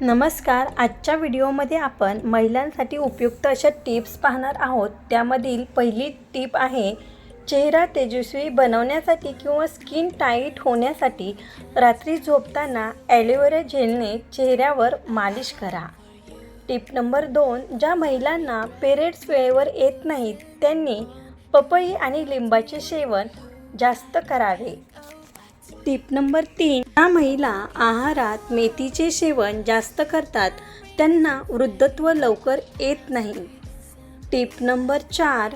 नमस्कार आजच्या व्हिडिओमध्ये आपण महिलांसाठी उपयुक्त अशा टिप्स पाहणार आहोत. त्यामधील पहिली टीप आहे चेहरा तेजस्वी बनवण्यासाठी किंवा स्किन टाईट होण्यासाठी रात्री झोपताना ॲलोवेरा जेलने चेहऱ्यावर मालिश करा. टिप नंबर दोन ज्या महिलांना पेरेड्स वेळेवर येत नाहीत त्यांनी पपई आणि लिंबाचे सेवन जास्त करावे. टिप नंबर तीन. ज्या महिला आहारात मेथीचे सेवन जास्त करतात त्यांना वृद्धत्व लवकर येत नाही. टिप नंबर चार.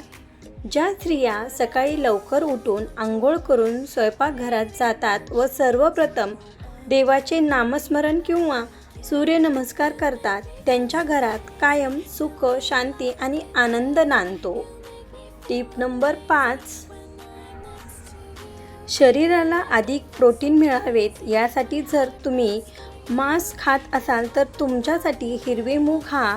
ज्या स्त्रिया सकाळी लवकर उठून आंघोळ करून स्वयंपाकघरात जातात व सर्वप्रथम देवाचे नामस्मरण किंवा सूर्यनमस्कार करतात त्यांच्या घरात कायम सुख शांती आणि आनंद नांदतो. टिप नंबर पाच. शरीराला अधिक प्रोटीन मिळावेत यासाठी जर तुम्ही मांस खात असाल तर तुमच्यासाठी हिरवे मूग हा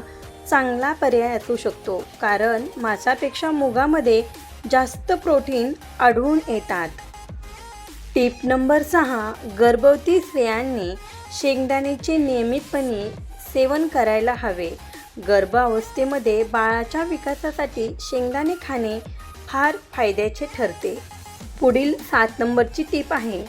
चांगला पर्याय असू शकतो कारण मासापेक्षा मुगामध्ये जास्त प्रोटीन आढळून येतात. टिप नंबर सहा गर्भवती स्त्रियांनी शेंगदाण्याचे नियमितपणे सेवन करायला हवे. गर्भावस्थेमध्ये बाळाच्या विकासासाठी शेंगदाणे खाणे फार फायद्याचे ठरते. पुढील सात नंबरची टीप आहे.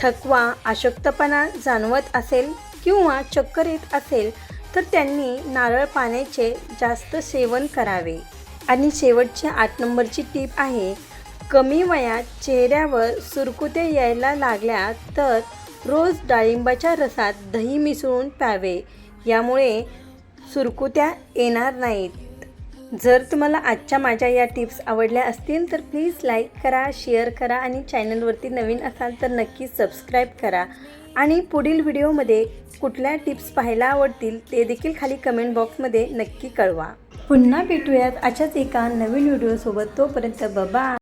थकवा अशक्तपणा जाणवत असेल किंवा चक्कर येत असेल तर त्यांनी नारळ पाण्याचे जास्त सेवन करावे. आणि शेवटची आठ नंबरची टीप आहे कमी वयात चेहऱ्यावर सुरकुत्या यायला लागल्या तर रोज डाळिंबाच्या रसात दही मिसळून प्यावे. यामुळे सुरकुत्या येणार नाहीत. जर तुम्हाला आजच्या माझ्या या टिप्स आवडल्या असतील तर प्लीज लाईक करा शेअर करा आणि चॅनलवरती नवीन असाल तर नक्की सबस्क्राईब करा. आणि पुढील व्हिडिओमध्ये कुठल्या टिप्स पाहायला आवडतील ते देखील खाली कमेंट बॉक्समध्ये नक्की कळवा. पुन्हा भेटूयात अशाच एका नवीन व्हिडिओसोबत. तोपर्यंत बबा